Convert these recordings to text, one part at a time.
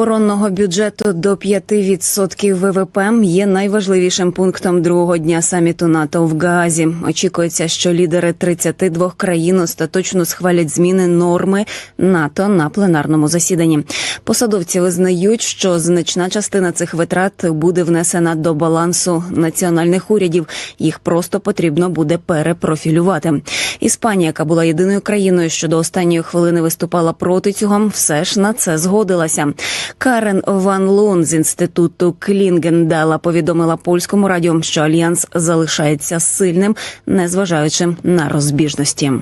Оборонного бюджету до 5% ВВП є найважливішим пунктом другого дня саміту НАТО в Гаазі. Очікується, що лідери 32 країн остаточно схвалять зміни норми НАТО на пленарному засіданні. Посадовці визнають, що значна частина цих витрат буде внесена до балансу національних урядів. Їх просто потрібно буде перепрофілювати. Іспанія, яка була єдиною країною, що до останньої хвилини виступала проти цього, все ж на це згодилася. Карен Ван Лун з інституту Клінгендала повідомила польському радіо, що альянс залишається сильним, незважаючи на розбіжності.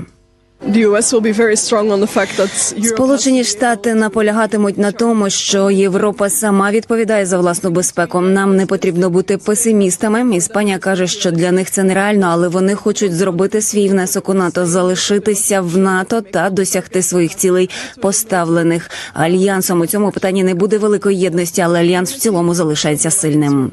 Сполучені Штати наполягатимуть на тому, що Європа сама відповідає за власну безпеку. Нам не потрібно бути песимістами. Іспанія каже, що для них це нереально, але вони хочуть зробити свій внесок у НАТО, залишитися в НАТО та досягти своїх цілей, поставлених альянсом. У цьому питанні не буде великої єдності, але альянс в цілому залишається сильним.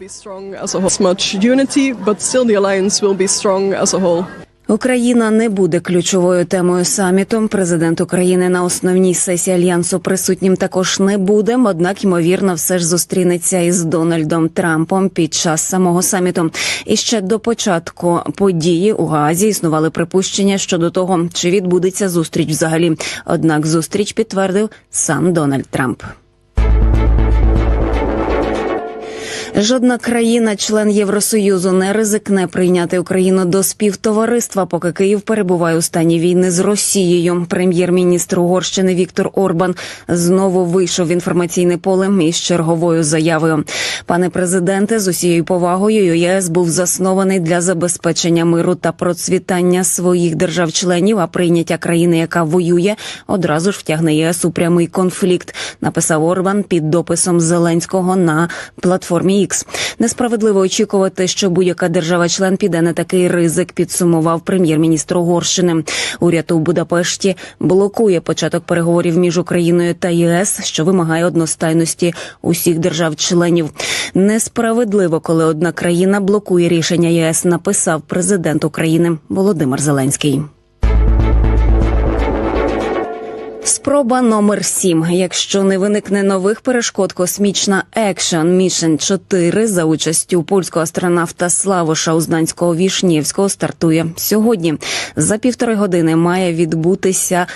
Україна не буде ключовою темою саміту. Президент України на основній сесії альянсу присутнім також не буде. Однак, ймовірно, все ж зустрінеться із Дональдом Трампом під час самого саміту. І ще до початку події у Гаазі існували припущення щодо того, чи відбудеться зустріч взагалі. Однак зустріч підтвердив сам Дональд Трамп. Жодна країна, член Євросоюзу, не ризикне прийняти Україну до співтовариства, поки Київ перебуває у стані війни з Росією. Прем'єр-міністр Угорщини Віктор Орбан знову вийшов в інформаційне поле із черговою заявою. Пане президенте, з усією повагою ЄС був заснований для забезпечення миру та процвітання своїх держав-членів. А прийняття країни, яка воює, одразу ж втягне ЄС у прямий конфлікт. Написав Орбан під дописом Зеленського на платформі X. Несправедливо очікувати, що будь-яка держава-член піде на такий ризик. Підсумував прем'єр-міністр Угорщини. Уряд у Будапешті блокує початок переговорів між Україною та ЄС, що вимагає одностайності усіх держав-членів. Несправедливо, коли одна країна блокує рішення ЄС. Написав президент України Володимир Зеленський. Спроба номер сім. Якщо не виникне нових перешкод, космічна Action Mission 4 за участю польського астронавта Славоша Узнанського Вішнєвського стартує сьогодні. За півтори години має відбутися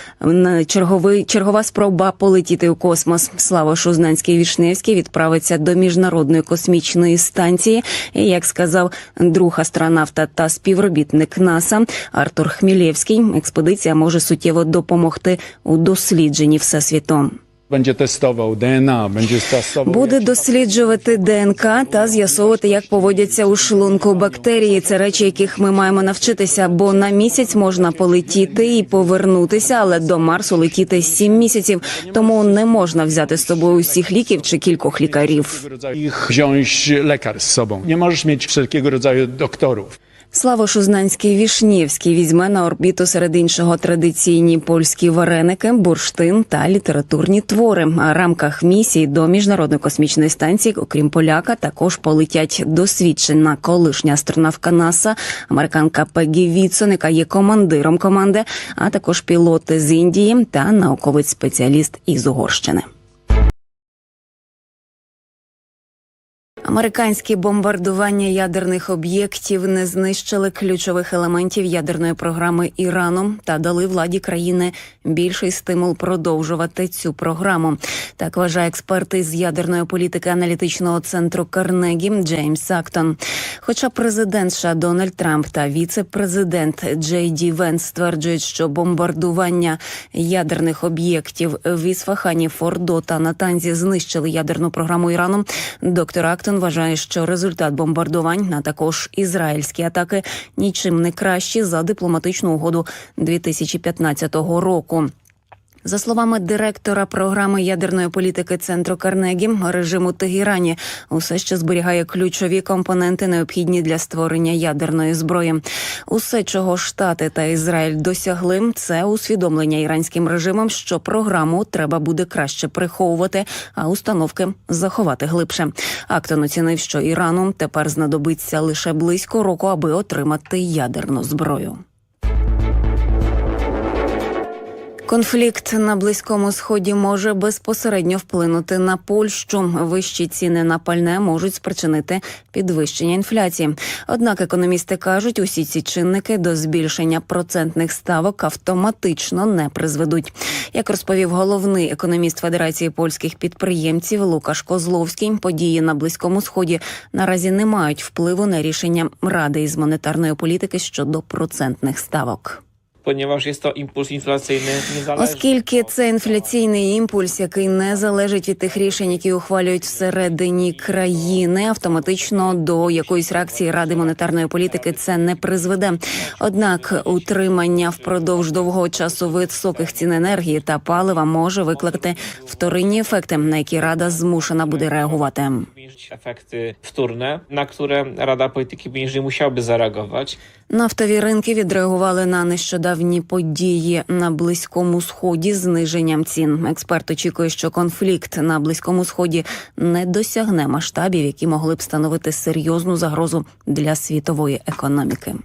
черговий чергова спроба полетіти у космос. Славош Узнанський Вішневський відправиться до міжнародної космічної станції. І, як сказав друг астронавта та співробітник НАСА Артур Хмілєвський, експедиція може суттєво допомогти у дослідженні всесвіту. Będzie testował DNA, będzie testował. Буде досліджувати ДНК та з'ясовувати, як поводяться у шлунку бактерії. Це речі, яких ми маємо навчитися. Бо на місяць можна полетіти і повернутися, але до Марсу летіти сім місяців. Тому не можна взяти з собою усіх ліків чи кількох лікарів. Wziąć lekar z sobą. Nie możesz mieć wszelkiego rodzaju doktorów. Слава Шузнанський Вішнєвський візьме на орбіту серед іншого традиційні польські вареники, бурштин та літературні твори. А в рамках місії до міжнародної космічної станції, окрім поляка, також полетять досвідчена колишня астронавка НАСА, американка Пегі Вітсон, яка є командиром команди, а також пілоти з Індії та науковець спеціаліст із Угорщини. Американські бомбардування ядерних об'єктів не знищили ключових елементів ядерної програми Ірану та дали владі країни більший стимул продовжувати цю програму. Так вважає експерт із ядерної політики аналітичного центру Карнегі Джеймс Сактон. Хоча президент США Дональд Трамп та віце-президент Джей Ді Венс стверджують, що бомбардування ядерних об'єктів в Ісфахані, Фордо та Натанзі знищили ядерну програму Ірану. Доктор Актон вважає, що результат бомбардувань, а також ізраїльські атаки, нічим не кращі за дипломатичну угоду 2015 року. За словами директора програми ядерної політики центру Карнегі, режим у Тегерані усе ще зберігає ключові компоненти, необхідні для створення ядерної зброї. Усе, чого Штати та Ізраїль досягли, це усвідомлення іранським режимом, що програму треба буде краще приховувати, а установки заховати глибше. Актон оцінив, що Ірану тепер знадобиться лише близько року, аби отримати ядерну зброю. Конфлікт на близькому сході може безпосередньо вплинути на Польщу. Вищі ціни на пальне можуть спричинити підвищення інфляції. Однак економісти кажуть, усі ці чинники до збільшення процентних ставок автоматично не призведуть. Як розповів головний економіст Федерації польських підприємців Лукаш Козловський, події на близькому сході наразі не мають впливу на рішення ради із монетарної політики щодо процентних ставок. Ponieważ jest to impuls inflacyjny niezależny. Оскільки це інфляційний імпульс, який не залежить від тих рішень, які ухвалюють всередині країни, автоматично до якоїсь реакції ради монетарної політики це не призведе. Однак утримання впродовж довгого часу високих цін енергії та палива може викликати вторинні ефекти, на які рада змушена буде реагувати. Zmniejszyć efekty wtórne, na które Rada Polityki Pieniężnej musiałaby zareagować. Нафтові ринки відреагували на нещодавні події на близькому сході зниженням цін. Експерт очікує, що конфлікт на близькому сході не досягне масштабів, які могли б становити серйозну загрозу для світової економіки.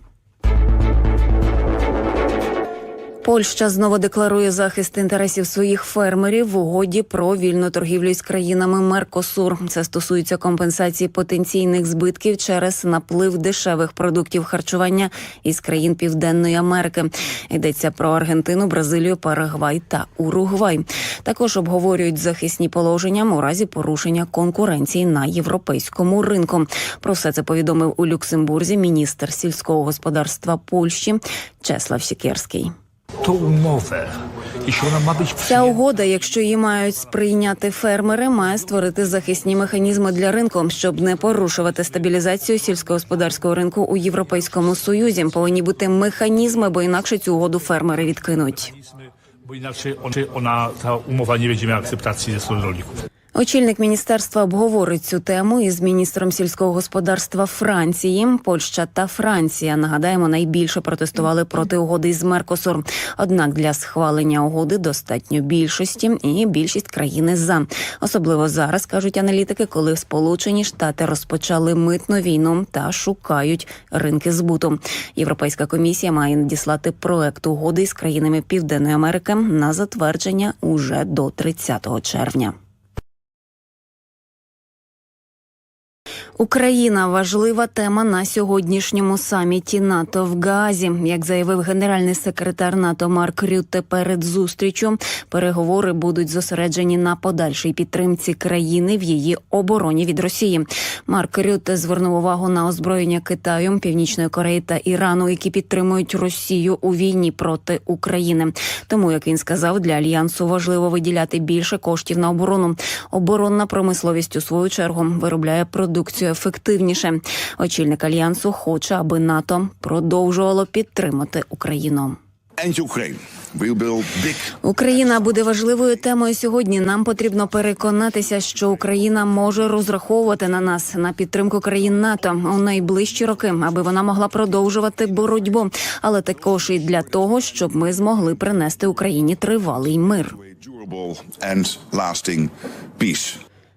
Польща знову декларує захист інтересів своїх фермерів в угоді про вільну торгівлю із країнами Меркосур. Це стосується компенсації потенційних збитків через наплив дешевих продуктів харчування із країн Південної Америки. Йдеться про Аргентину, Бразилію, Парагвай та Уругвай. Також обговорюють захисні положення у разі порушення конкуренції на європейському ринку. Про все це повідомив у Люксембурзі міністр сільського господарства Польщі Чеслав Сікерський. Tą umowę, jeśli ona ma być Ця угода, якщо її мають сприйняти фермери, має створити захисні механізми для ринку, щоб не порушувати стабілізацію сільськогосподарського ринку у європейському союзі. Повинні бути механізми, бо інакше цю угоду фермери відкинуть. on- ona, ta umowa nie będzie miała akceptacji ze strony rolników. Очільник міністерства обговорить цю тему із міністром сільського господарства Франції. Польща та Франція нагадаємо найбільше протестували проти угоди із Меркосур. Однак для схвалення угоди достатньо більшості, і більшість країни за особливо зараз кажуть аналітики, коли Сполучені Штати розпочали митну війну та шукають ринки збуту. Європейська комісія має надіслати проект угоди з країнами Південної Америки на затвердження уже до 30 червня. Україна важлива тема на сьогоднішньому саміті НАТО в Гаазі. Як заявив генеральний секретар НАТО Марк Рютте перед зустрічю, переговори будуть зосереджені на подальшій підтримці країни в її обороні від Росії. Марк Рютте звернув увагу на озброєння Китаю, Північної Кореї та Ірану, які підтримують Росію у війні проти України. Тому, як він сказав, для альянсу важливо виділяти більше коштів на оборону. Оборонна промисловість у свою чергу виробляє продукцію ефективніше. Очільник альянсу хоче, аби НАТО продовжувало підтримати Україну. Україна буде важливою темою сьогодні. Нам потрібно переконатися, що Україна може розраховувати на нас на підтримку країн НАТО у найближчі роки, аби вона могла продовжувати боротьбу, але також і для того, щоб ми змогли принести Україні тривалий мир.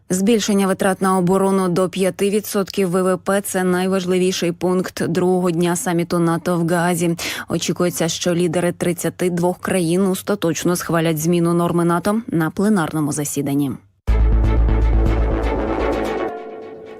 Збільшення витрат на оборону до 5% ВВП – це найважливіший пункт другого дня саміту НАТО в Гаазі. Очікується, що лідери 32 країн остаточно схвалять зміну норми НАТО на пленарному засіданні.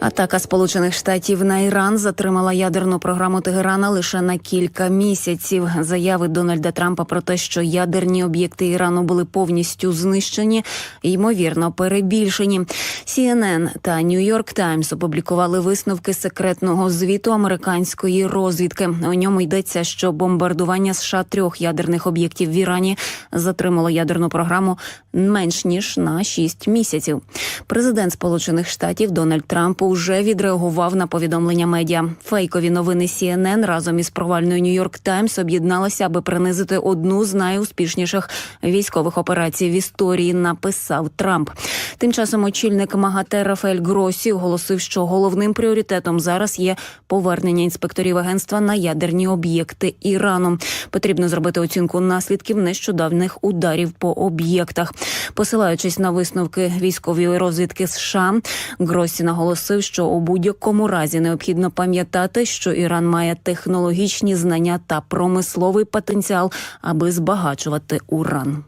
Атака Сполучених Штатів на Іран затримала ядерну програму Тегерана лише на кілька місяців. Заяви Дональда Трампа про те, що ядерні об'єкти Ірану були повністю знищені, ймовірно перебільшені. CNN та New York Times опублікували висновки секретного звіту американської розвідки. У ньому йдеться, що бомбардування США трьох ядерних об'єктів в Ірані затримало ядерну програму менш ніж на 6 місяців. Президент Сполучених Штатів Дональд Трамп уже відреагував на повідомлення медіа. Фейкові новини CNN разом із провальною Нью-Йорк Таймс об'єдналися, аби принизити одну з найуспішніших військових операцій в історії. Написав Трамп. Тим часом очільник МАГАТЕ Рафаель Гросі оголосив, що головним пріоритетом зараз є повернення інспекторів агентства на ядерні об'єкти Ірану. Потрібно зробити оцінку наслідків нещодавних ударів по об'єктах. Посилаючись на висновки військової розвідки США, Гросі наголосив, що у будь-якому разі необхідно пам'ятати, що Іран має технологічні знання та промисловий потенціал, аби збагачувати уран.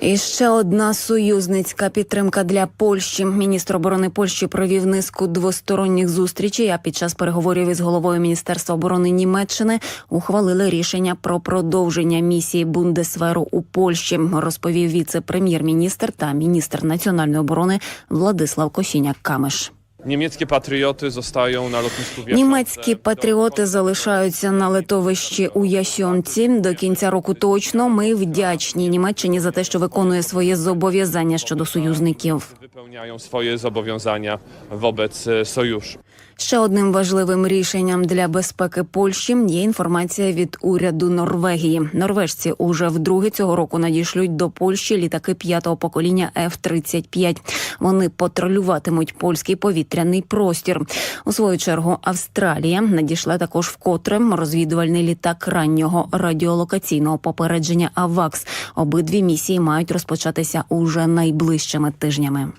І ще одна союзницька підтримка для Польщі. Міністр оборони Польщі провів низку двосторонніх зустрічей. А під час переговорів із головою міністерства оборони Німеччини ухвалили рішення про продовження місії Бундесверу у Польщі. Розповів віце-прем'єр-міністр та міністр національної оборони Владислав Косіняк Камеш. Niemieckie патріоти zostają на Wierzchołce. Німецькі патріоти залишаються на литовищі у Ясьонці до кінця року. Точно ми вдячні Німеччині за те, що виконує своє зобов'язання щодо союзників. Wypełniają своє зобов'язання вобець e, sojuszu. Ще одним важливим рішенням для безпеки Польщі є інформація від уряду Норвегії. Норвежці уже вдруге цього року надішлють до Польщі літаки п'ятого покоління F-35. Вони патрулюватимуть польський повітряний простір. У свою чергу Австралія надійшла також вкотре розвідувальний літак раннього радіолокаційного попередження АВАКС. Обидві місії мають розпочатися уже найближчими тижнями.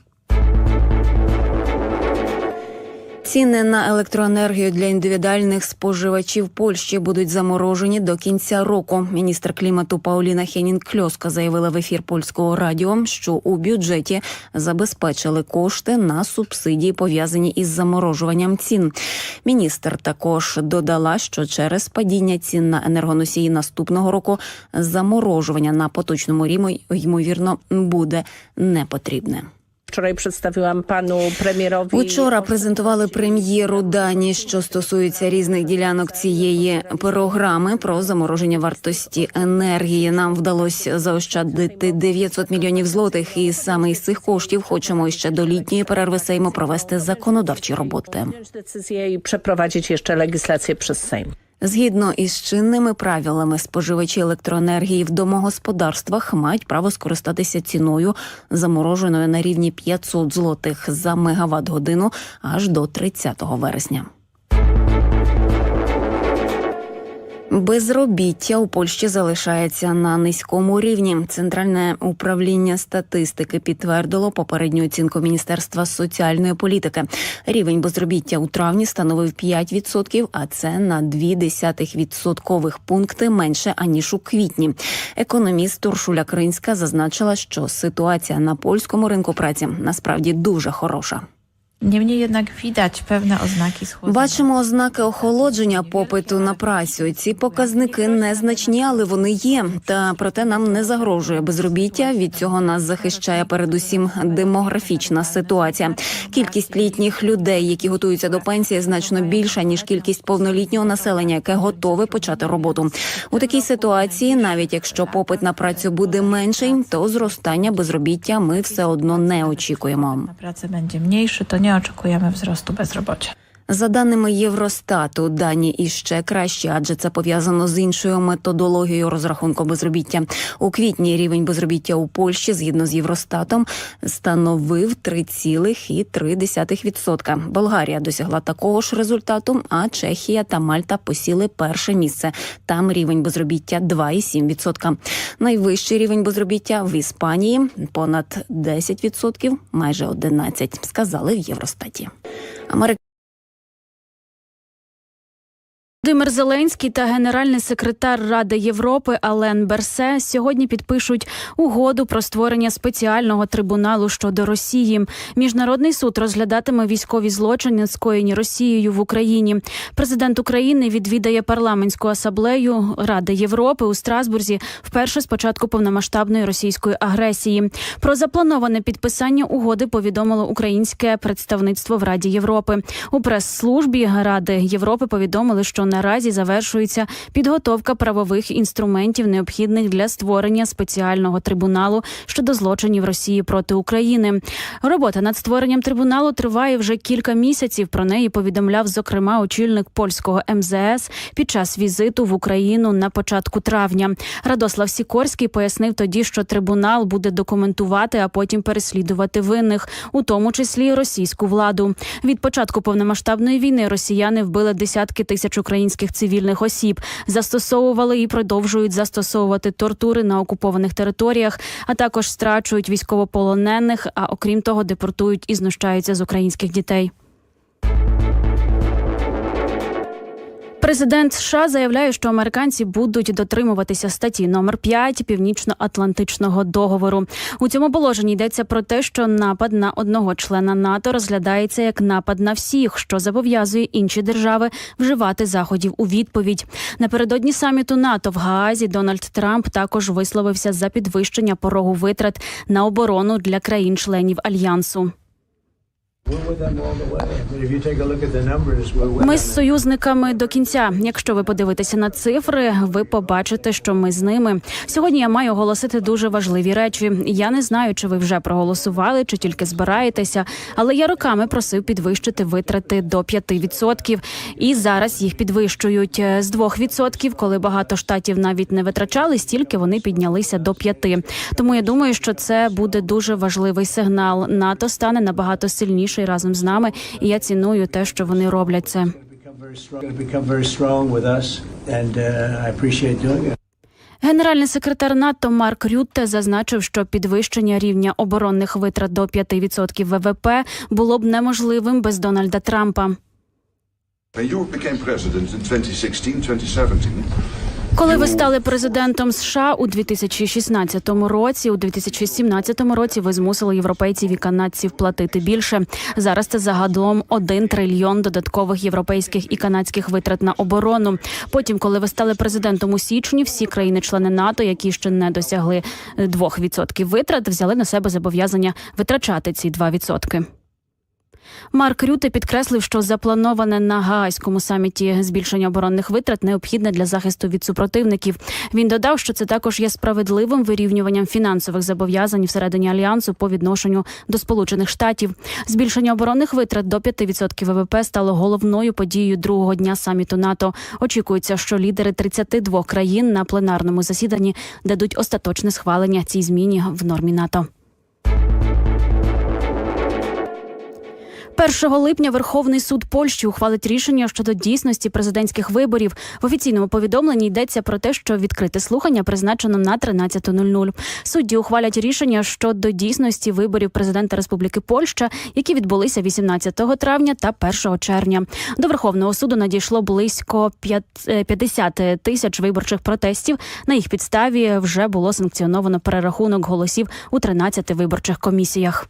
Ціни на електроенергію для індивідуальних споживачів Польщі будуть заморожені до кінця року. Міністр клімату Пауліна Хенін-Кльоска заявила в ефір польського радіо, що у бюджеті забезпечили кошти на субсидії, пов'язані із заморожуванням цін. Міністр також додала, що через падіння цін на енергоносії наступного року заморожування на поточному рівні ймовірно буде не потрібне. Wczoraj przedstawiłam panu premierowi. Учора презентували прем'єру дані, що стосуються різних ділянок цієї програми про замороження вартості енергії. Нам вдалося заощадити 900 мільйонів злотих, і саме із цих коштів хочемо ще до літньої перерви Сейму провести законодавчі роботи. i przeprowadzić jeszcze legislację przez Sejm. Згідно із чинними правилами, споживачі електроенергії в домогосподарствах мають право скористатися ціною, замороженою на рівні 500 злотих за мегаватт годину аж до 30 вересня. Безробіття у Польщі залишається на низькому рівні. Центральне управління статистики підтвердило попередню оцінку Міністерства соціальної політики. Рівень безробіття у травні становив 5%, а це на 0,2 відсоткових пункти менше аніж у квітні. Економіст Уршуля Кринська зазначила, що ситуація на польському ринку праці насправді дуже хороша. Niemniej jednak widać pewne oznaki schłodzenia. Бачимо ознаки охолодження попиту на працю. Ці показники незначні, але вони є. Та проте нам не загрожує безробіття. Від цього нас захищає передусім демографічна ситуація. Кількість літніх людей, які готуються до пенсії, значно більша ніж кількість повнолітнього населення, яке готове почати роботу. У такій ситуації, навіть якщо попит на працю буде менший, то зростання безробіття ми все одно не очікуємо. Pracę będzie mniejszy, to nie oczekujemy wzrostu bezrobocia. За даними Євростату, дані іще кращі, адже це пов'язано з іншою методологією розрахунку безробіття. У квітні рівень безробіття у Польщі, згідно з Євростатом, становив 3,3%. Болгарія досягла такого ж результату. А Чехія та Мальта посіли перше місце. Там рівень безробіття 2,7%. Найвищий рівень безробіття в Іспанії понад 10%, майже 11%, сказали в Євростаті. Володимир Зеленський та генеральний секретар Ради Європи Ален Берсе сьогодні підпишуть угоду про створення спеціального трибуналу щодо Росії. Міжнародний суд розглядатиме військові злочини, скоєні Росією в Україні. Президент України відвідає парламентську асамблею Ради Європи у Страсбурзі вперше з початку повномасштабної російської агресії. Про заплановане підписання угоди повідомило українське представництво в Раді Європи. У прес-службі Ради Європи повідомили, що наразі завершується підготовка правових інструментів, необхідних для створення спеціального трибуналу щодо злочинів Росії проти України. Робота над створенням трибуналу триває вже кілька місяців. Про неї повідомляв зокрема очільник польського МЗС під час візиту в Україну на початку травня. Радослав Сікорський пояснив тоді, що трибунал буде документувати, а потім переслідувати винних, у тому числі російську владу. Від початку повномасштабної війни росіяни вбили десятки тисяч українських цивільних осіб, застосовували і продовжують застосовувати тортури на окупованих територіях, а також страчують військовополонених. А окрім того, депортують і знущаються з українських дітей. Президент США заявляє, що американці будуть дотримуватися статті номер 5 північно-атлантичного договору. У цьому положенні йдеться про те, що напад на одного члена НАТО розглядається як напад на всіх, що зобов'язує інші держави вживати заходів у відповідь. Напередодні саміту НАТО в Гаазі Дональд Трамп також висловився за підвищення порогу витрат на оборону для країн-членів альянсу. Ми з союзниками до кінця. Якщо ви подивитеся на цифри, ви побачите, що ми з ними. Сьогодні я маю оголосити дуже важливі речі. Я не знаю, чи ви вже проголосували, чи тільки збираєтеся, але я роками просив підвищити витрати до 5%. І зараз їх підвищують з 2%, коли багато штатів навіть не витрачали стільки, вони піднялися до 5%. Тому я думаю, що це буде дуже важливий сигнал. НАТО стане набагато сильніший разом з нами, і я ціную те, що вони роблять це. Генеральний секретар НАТО Марк Рютте зазначив, що підвищення рівня оборонних витрат до 5% ВВП було б неможливим без Дональда Трампа. When you became president in 2016-2017, Коли ви стали президентом США у 2016 році, у 2017 році ви змусили європейців і канадців платити більше. Зараз це загалом 1 трильйон додаткових європейських і канадських витрат на оборону. Потім, коли ви стали президентом у січні, всі країни-члени НАТО, які ще не досягли 2% витрат, взяли на себе зобов'язання витрачати ці 2%. Марк Рюте підкреслив, що заплановане на Гаазькому саміті збільшення оборонних витрат необхідне для захисту від супротивників. Він додав, що це також є справедливим вирівнюванням фінансових зобов'язань всередині альянсу по відношенню до Сполучених Штатів. Збільшення оборонних витрат до 5% ВВП стало головною подією другого дня саміту НАТО. Очікується, що лідери 32 країн на пленарному засіданні дадуть остаточне схвалення цій зміні в нормі НАТО. 1 липня Верховний суд Польщі ухвалить рішення щодо дійсності президентських виборів. В офіційному повідомленні йдеться про те, що відкрите слухання призначено на 13.00. Судді ухвалять рішення щодо дійсності виборів президента Республіки Польща, які відбулися 18 травня та 1 червня. До Верховного суду надійшло близько 50 тисяч виборчих протестів. На їх підставі вже було санкціоновано перерахунок голосів у 13 виборчих комісіях.